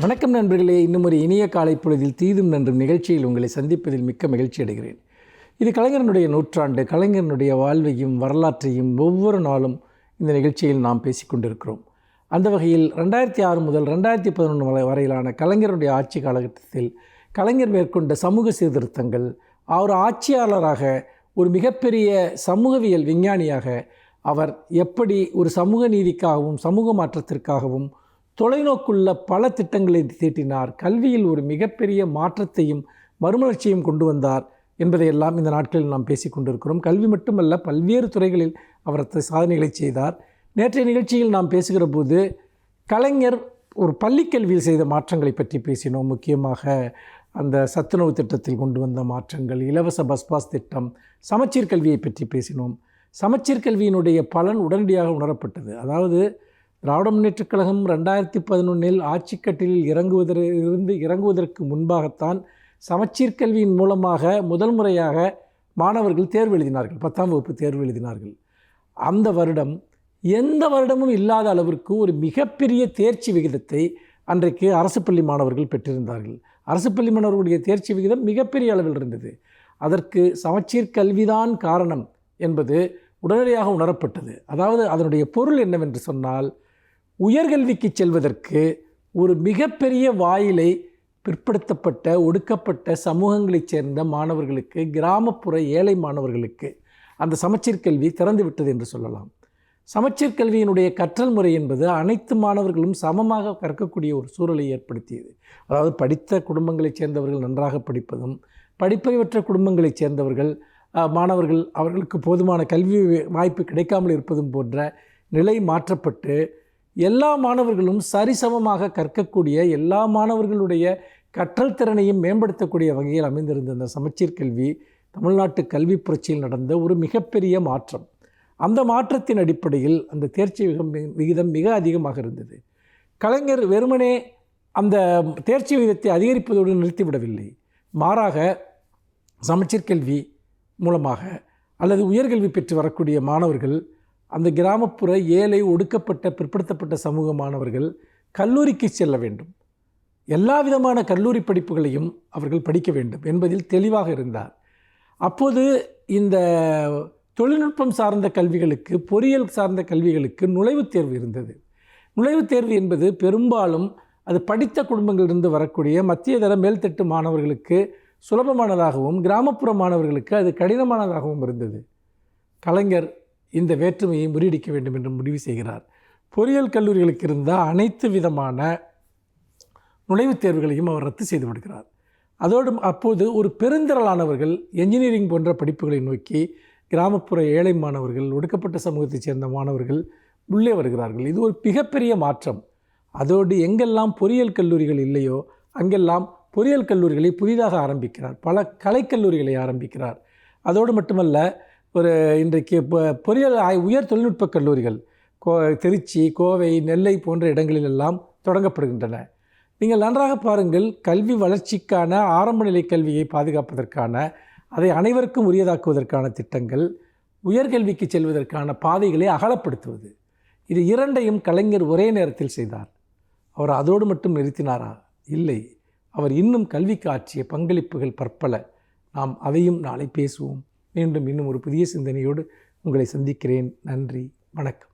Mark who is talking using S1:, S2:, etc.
S1: வணக்கம் நண்பர்களே. இன்னும் ஒரு இனிய காலை பொழுதில் தீதும் நன்றும் நிகழ்ச்சியில் உங்களை சந்திப்பதில் மிக்க மகிழ்ச்சி அடைகிறேன். இது கலைஞரனுடைய நூற்றாண்டு கலைஞரனுடைய வாழ்வையும் வரலாற்றையும் ஒவ்வொரு நாளும் இந்த நிகழ்ச்சியில் நாம் பேசிக்கொண்டிருக்கிறோம் அந்த வகையில் ரெண்டாயிரத்தி ஆறு முதல் ரெண்டாயிரத்தி பதினொன்று வரையிலான கலைஞருடைய ஆட்சி காலகட்டத்தில் கலைஞர் மேற்கொண்ட சமூக சீர்திருத்தங்கள் அவர் ஆட்சியாளராக ஒரு மிகப்பெரிய சமூகவியல் விஞ்ஞானியாக அவர் எப்படி ஒரு சமூக நீதிக்காகவும் சமூக மாற்றத்திற்காகவும் தொலைநோக்குள்ள பல திட்டங்களை தீட்டினார். கல்வியில் ஒரு மிகப்பெரிய மாற்றத்தையும் மறுமலர்ச்சியும் கொண்டு வந்தார் என்பதையெல்லாம் இந்த நாட்களில் நாம் பேசிக் கொண்டிருக்கிறோம். கல்வி மட்டுமல்ல பல்வேறு துறைகளில் அவர் சாதனைகளை செய்தார். நேற்றைய நிகழ்ச்சியில் நாம் பேசுகிற போது கலைஞர் ஒரு பள்ளிக்கல்வியில் செய்த மாற்றங்களை பற்றி பேசினோம். முக்கியமாக அந்த சத்துணவு திட்டத்தில் கொண்டு வந்த மாற்றங்கள் இலவச பஸ் பாஸ் திட்டம் சமச்சீர் கல்வியை பற்றி பேசினோம். சமச்சீர் கல்வியினுடைய பலன் உடனடியாக உணரப்பட்டது. அதாவது திராவிட முன்னேற்றக் கழகம் ரெண்டாயிரத்தி பதினொன்றில் ஆட்சிக்கட்டிலில் இறங்குவதிலிருந்து இறங்குவதற்கு முன்பாகத்தான் சமச்சீர் கல்வியின் மூலமாக முதல் முறையாக மாணவர்கள் தேர்வு எழுதினார்கள். பத்தாம் வகுப்பு தேர்வு எழுதினார்கள். அந்த வருடம் எந்த வருடமும் இல்லாத அளவிற்கு ஒரு மிகப்பெரிய தேர்ச்சி விகிதத்தை அன்றைக்கு அரசு பள்ளி மாணவர்கள் பெற்றிருந்தார்கள். அரசு பள்ளி மாணவர்களுடைய தேர்ச்சி விகிதம் மிகப்பெரிய அளவில் இருந்தது. அதற்கு சமச்சீர் கல்விதான் காரணம் என்பது உடனடியாக உணரப்பட்டது. அதாவது அதனுடைய பொருள் என்னவென்று சொன்னால் உயர்கல்விக்கு செல்வதற்கு ஒரு மிகப்பெரிய வாயிலை பிற்படுத்தப்பட்ட ஒடுக்கப்பட்ட சமூகங்களைச் சேர்ந்த மாணவர்களுக்கு கிராமப்புற ஏழை மாணவர்களுக்கு அந்த சமச்சீர் கல்வி திறந்து விட்டது என்று சொல்லலாம். சமச்சீர் கல்வியினுடைய கற்றல் முறை என்பது அனைத்து மாணவர்களும் சமமாக கற்கக்கூடிய ஒரு சூழலை ஏற்படுத்தியது. அதாவது படித்த குடும்பங்களைச் சேர்ந்தவர்கள் நன்றாக படிப்பதும் படிப்பறிவற்ற குடும்பங்களைச் சேர்ந்தவர்கள் மாணவர்கள் அவர்களுக்கு போதுமான கல்வி வாய்ப்பு கிடைக்காமல் இருப்பதும் போன்ற நிலை மாற்றப்பட்டு எல்லா மாணவர்களும் சரிசமமாக கற்கக்கூடிய எல்லா மாணவர்களுடைய கற்றல் திறனையும் மேம்படுத்தக்கூடிய வகையில் அமைந்திருந்த அந்த சமச்சீர் கல்வி தமிழ்நாட்டு கல்வி புரட்சியில் நடந்த ஒரு மிகப்பெரிய மாற்றம். அந்த மாற்றத்தின் அடிப்படையில் அந்த தேர்ச்சி விகிதம் விகிதம் மிக அதிகமாக இருந்தது. கலைஞர் வெறுமனே அந்த தேர்ச்சி விகிதத்தை அதிகரிப்பதோடு நிறுத்திவிடவில்லை. மாறாக சமச்சீர் கல்வி மூலமாக அல்லது உயர்கல்வி பெற்று வரக்கூடிய மாணவர்கள் அந்த கிராமப்புற ஏழை ஒடுக்கப்பட்ட பிற்படுத்தப்பட்ட சமூக மாணவர்கள் கல்லூரிக்கு செல்ல வேண்டும். எல்லா விதமான கல்லூரி படிப்புகளையும் அவர்கள் படிக்க வேண்டும் என்பதில் தெளிவாக இருந்தார். அப்போது இந்த தொழில்நுட்பம் சார்ந்த கல்விகளுக்கு பொறியியல் சார்ந்த கல்விகளுக்கு நுழைவுத் தேர்வு இருந்தது. நுழைவுத் தேர்வு என்பது பெரும்பாலும் அது படித்த குடும்பங்களிலிருந்து வரக்கூடிய மத்திய தர மேல்தட்டு மாணவர்களுக்கு சுலபமானதாகவும் கிராமப்புற மாணவர்களுக்கு அது கடினமானதாகவும் இருந்தது. கலைஞர் இந்த வேற்றுமையை முறியடிக்க வேண்டும் என்று முடிவு செய்கிறார். பொறியியல் கல்லூரிகளுக்கு இருந்த அனைத்து விதமான நுழைவுத் தேர்வுகளையும் அவர் ரத்து செய்து விடுகிறார். அதோடு அப்போது ஒரு பெருந்திரளானவர்கள் என்ஜினியரிங் போன்ற படிப்புகளை நோக்கி கிராமப்புற ஏழை மாணவர்கள் ஒடுக்கப்பட்ட சமூகத்தைச் சேர்ந்த மாணவர்கள் உள்ளே வருகிறார்கள். இது ஒரு மிகப்பெரிய மாற்றம். அதோடு எங்கெல்லாம் பொறியியல் கல்லூரிகள் இல்லையோ அங்கெல்லாம் பொறியியல் கல்லூரிகளை புதிதாக ஆரம்பிக்கிறார். பல கலைக்கல்லூரிகளை ஆரம்பிக்கிறார். அதோடு மட்டுமல்ல ஒரு இன்றைக்கு இப்போ பொறியியல் ஆய்- உயர் தொழில்நுட்ப கல்லூரிகள் கோ திருச்சி கோவை நெல்லை போன்ற இடங்களிலெல்லாம் தொடங்கப்படுகின்றன. நீங்கள் நன்றாக பாருங்கள் கல்வி வளர்ச்சிக்கான ஆரம்ப நிலை கல்வியை பாதுகாப்பதற்கான அதை அனைவருக்கும் உரியதாக்குவதற்கான திட்டங்கள் உயர்கல்விக்கு செல்வதற்கான பாதைகளை அகலப்படுத்துவது. இது இரண்டையும் கலைஞர் ஒரே நேரத்தில் செய்தார். அவர் அதோடு மட்டும் நிறுத்தினாரா? இல்லை. அவர் இன்னும் கல்விக்கு ஆற்றிய பங்களிப்புகள் பற்பல. நாம் அதையும் நாளை பேசுவோம். மீண்டும் இன்னும் ஒரு புதிய சிந்தனையோடு உங்களை சந்திக்கிறேன். நன்றி. வணக்கம்.